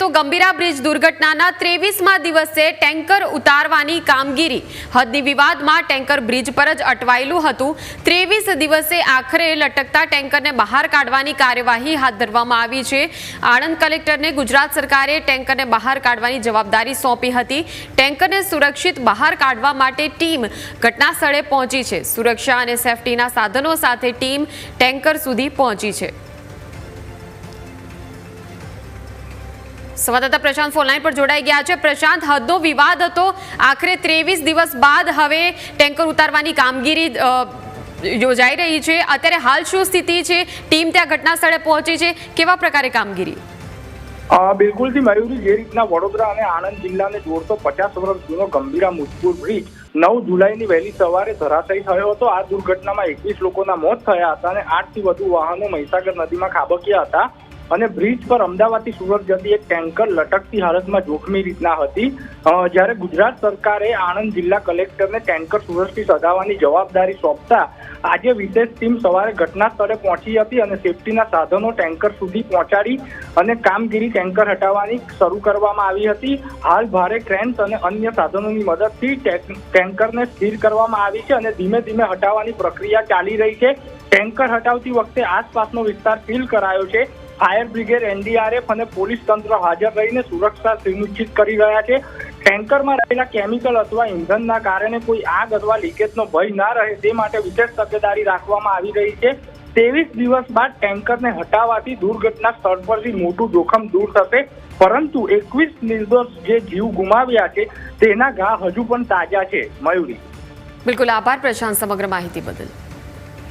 તો ગંભીરા બ્રિજ દુર્ઘટનાના ત્રેવીસમાં દિવસે ટેન્કર ઉતારવાની કામગીરી. હદની વિવાદમાં ટેન્કર બ્રિજ પર જ અટવાયેલું હતું. ત્રેવીસ દિવસે આખરે લટકતા ટેન્કરને બહાર કાઢવાની કાર્યવાહી હાથ ધરવામાં આવી છે. આણંદ કલેક્ટરને ગુજરાત સરકારે ટેન્કરને બહાર કાઢવાની જવાબદારી સોંપી હતી. ટેન્કરને સુરક્ષિત બહાર કાઢવા માટે ટીમ ઘટના સ્થળે પહોંચી છે. સુરક્ષા અને સેફટીના સાધનો સાથે ટીમ ટેન્કર સુધી પહોંચી છે. સંવાદદાતા પ્રશાંત ફોનલાઈન પર જોડાઈ ગયા છે. પ્રશાંત, હદનો વિવાદ હતો. આખરે ત્રેવીસ દિવસ બાદ હવે ટેન્કર ઉતારવાની કામગીરી યોજાઈ રહી છે. અત્યારે હાલ શું સ્થિતિ છે? ટીમ ત્યાં ઘટના સ્થળે પહોંચી છે. કેવા પ્રકારે કામગીરી? બિલકુલથી મયુરી, જે રીતના વડોદરા અને આણંદ જિલ્લાને જોડતો પચાસ વર્ષ જૂનો ગંભીરા મુજપુર બ્રિજ નવ જુલાઈની વહેલી સવારે ધરાશાયી થયો હતો. આ દુર્ઘટનામાં એકવીસ લોકોના મોત થયા હતા અને આઠથી વધુ વાહનો મહીસાગર નદીમાં ખાબક્યા હતા. અને બ્રિજ પર અમદાવાદથી સુરત જતી એક ટેન્કર લટકતી હાલતમાં જોખમી રીતના હતી. જ્યારે ગુજરાત સરકારે આણંદ જિલ્લા કલેક્ટરને ટેન્કર સુરતથી સગાવવાની જવાબદારી સોંપતા આજે વિશેષ ટીમ સવારે ઘટના સ્થળે પહોંચી હતી અને સેફટીના સાધનો ટેન્કર સુધી પહોંચાડી અને કામગીરી ટેન્કર હટાવવાની શરૂ કરવામાં આવી હતી. હાલ ભારે ક્રેન્સ અને અન્ય સાધનોની મદદથી ટેન્કરને સ્થિર કરવામાં આવી છે અને ધીમે ધીમે હટાવવાની પ્રક્રિયા ચાલી રહી છે. ટેન્કર હટાવતી વખતે આસપાસનો વિસ્તાર સીલ કરાયો છે. ફાયર બ્રિગેડ એનડીઆરએફ અને પોલીસ તંત્ર હાજર રહીને સુરક્ષા સુનિશ્ચિત કરી રહ્યા છે. ટેન્કરમાં રહેલા કેમિકલ અથવા ઇંધણના કારણે કોઈ આગ અથવા લીકેજનો ભય ના રહે તે માટે વિશેષ તકેદારી રાખવામાં આવી રહી છે. ત્રેવીસ દિવસ બાદ ટેન્કરને હટાવવાથી દુર્ઘટના સ્થળ પરથી મોટું જોખમ દૂર થશે. પરંતુ એકવીસ નિર્દોષ જે જીવ ગુમાવ્યા છે તેના ઘા હજુ પણ તાજા છે. મયુરી. બિલકુલ આભાર પ્રશાંત સમગ્ર માહિતી બદલ.